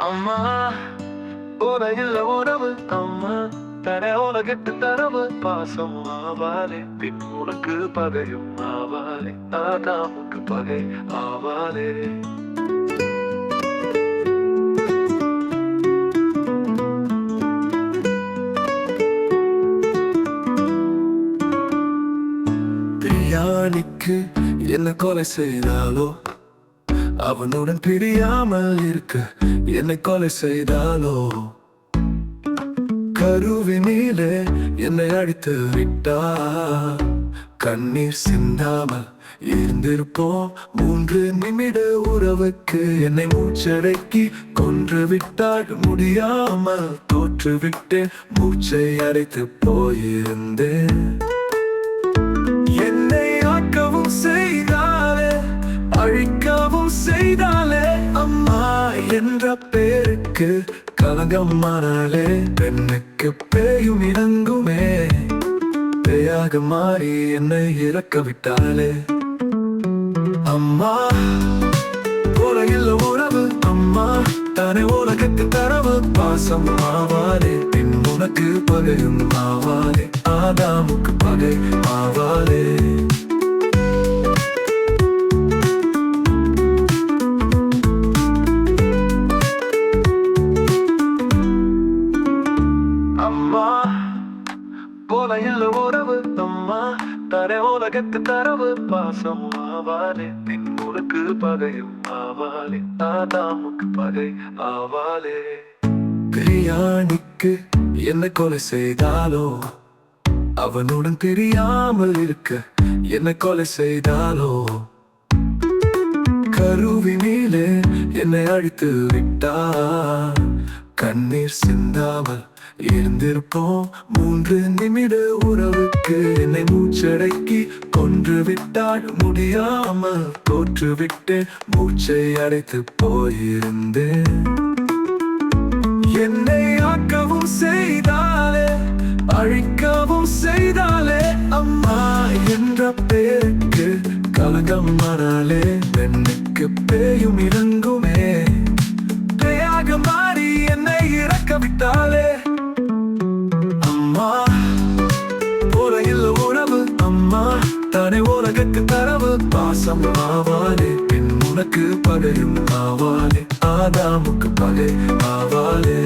அம்மா உலகில் உறவு அம்மா தர உலகத்து தரவு. பாசம் ஆவாலே பின் உனக்கு பகையும் ஆவாலே ஆதாமுக்கு பகை ஆவாலே பிரியாணிக்கு என்ன கொலை செய்தாலோ? அவனுடன் பிரியாமல் இருக்க. என்னை கொலை செய்தாலோ? கருவி கருவினிலே என்னை அடித்து விட்டா கண்ணீர் சிந்தாமல் இருந்திருப்போம். மூன்று நிமிட உறவுக்கு என்னை மூச்சடக்கி கொன்று விட்டால் முடியாமல் தோற்றுவிட்டேன். மூச்சை அடைத்து போயிருந்தேன். செய்தாலே அம்மா என்ற பேருக்கு கலங்கமானாலே பெண்ணுக்கு பேயும் இணங்குமே. பேயாக மாறி என்னை இறக்க விட்டாலே. அம்மா உலகில் உறவு அம்மா தானே உலகத்து தரவு. பாசம் ஆவாலே பின் உனக்கு பகையும் ஆவாலே ஆதாமுக்கு பகை ஆவாலே உறவு அம்மா தர உலகத்து தரவு பாசம் ஆவாலே பின் உனக்கு பகையும் ஆவாலே தாதாமுக்கு பகை ஆவாலே பிரியாணிக்கு என்ன கொலை செய்தாலோ? அவனுடன் தெரியாமல் இருக்க என்ன கொலை செய்தாலோ? கருவி மேலே என்னை அழித்து விட்டா கண்ணீர் சிந்தாமல் இருந்திருப்போம் மூன்று நிமிட உறவுக்கு என்னை மூச்சடக்கி கொன்று விட்டால் முடியாமல் தோற்றுவிட்டு மூச்சை அடைத்து போயிருந்தேன். என்னை ஆக்கவும் செய்தாலே அழிக்கவும் செய்தாலே அம்மா என்ற பேருக்கு கலகம் மாறாலே பெண்ணுக்கு பேயும் இறங்கும் இறக்க அம்மா உலகில் உறவு அம்மா தானே உலகக்கு தரவு. பாசம் ஆவாலே பின் உனக்கு பகையும் ஆவாலே ஆதாமுக்கு பகை ஆவாலே